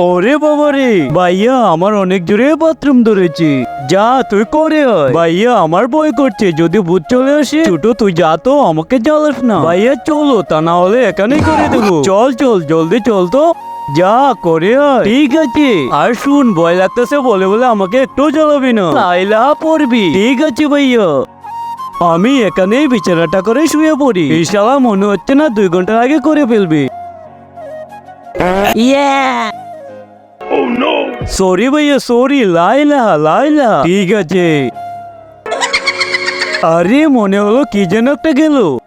ওরে বাবা রে। ভাইয়া, আমার অনেক জোরে বাথরুম ধরেছে। যা, তুই করে ভাইয়া, আমার ভয় করছে। যদি ভূত চলে আসে, ছোট, তুই যা তো, আমাকে জ্বালাস না। ভাইয়া, চলো, তা না হলে এখানেই করে দেবো। চল চল, জলদি চল তো। যা, করে ঠিক আছে। আর শুন, ভয় লাগতেছে বলে বলে আমাকে একটু জ্বালাবি না। লাইলা, পড়বি। ঠিক আছে, ভাইয়া। আমি এখানেই বিছানাটা করে শুয়ে পড়ি। এই শালা মনে হচ্ছে না দুই ঘণ্টা আগে করে ফেলবি। সরি ভাইয়া সরি লাইলা লাইলা ঠিক আছে। আরে, মনে হলো কি যেন একটা গেল।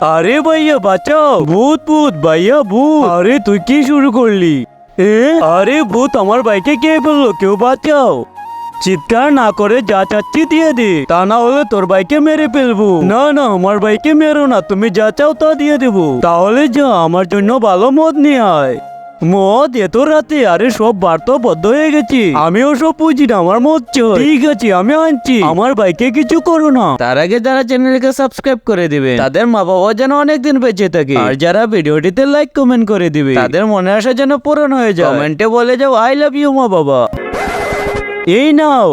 আরে, ভাইয়া, বাঁচাও। ভূত ভূত, ভাইয়া, ভূত। আরে, তুই কি শুরু করলি? এ? আরে, ভূত, আমার বাইকে কে ফেলল কেউ বাঁচাও। চিৎকার না করে যা চাচ্ছি দিয়ে দে। তা না হলে তোর বাইকে মেরে ফেলব। না না, আমার বাইকে মেরো না। তুমি যা চাও তা দিয়ে দেবো। তাহলে যা, আমার জন্য ভালো মদ নিয়ে আয়। মদ এত রাতে আরে সব বার তো বদ্ধ হয়ে গেছি। আমিও সব বুঝি না আমার মদ ঠিক আছে আমি আনছি। আমার বাইকে কিছু করো না। তার আগে যারা চ্যানেলকে সাবস্ক্রাইব করে দিবে তাদের মা বাবা যেন অনেকদিন বেঁচে থাকে। আর যারা ভিডিওটিতে লাইক কমেন্ট করে দিবে তাদের মনে আসা যেন পূরণ হয়ে যায়। কমেন্টে বলে যাও আই লাভ ইউ মা বাবা এই নাও।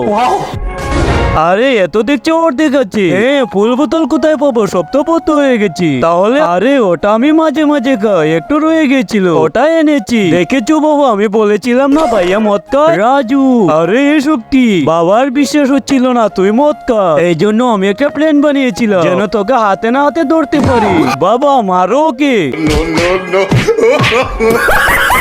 আরে, এত দেখছি ওর দেখাচ্ছে। হ্যাঁ ফুল বোতল কোথায় পাবো? সব তো পত্র হয়ে গেছি। তাহলে, আরে, ওটা আমি মাঝে মাঝে খাই। একটু রয়ে গেছিল। ওটা এনেছি। দেখেছ বাবা, আমি বলেছিলাম না ভাইয়া, মদ রাজু। আরে এসব কি? বাবার বিশ্বাস হচ্ছিল না, তুই মদ খা। এই জন্য আমি একটা প্ল্যান বানিয়েছিলাম। যেন তোকে হাতে না হাতে ধরতে পারি। বাবা, মারো ওকে.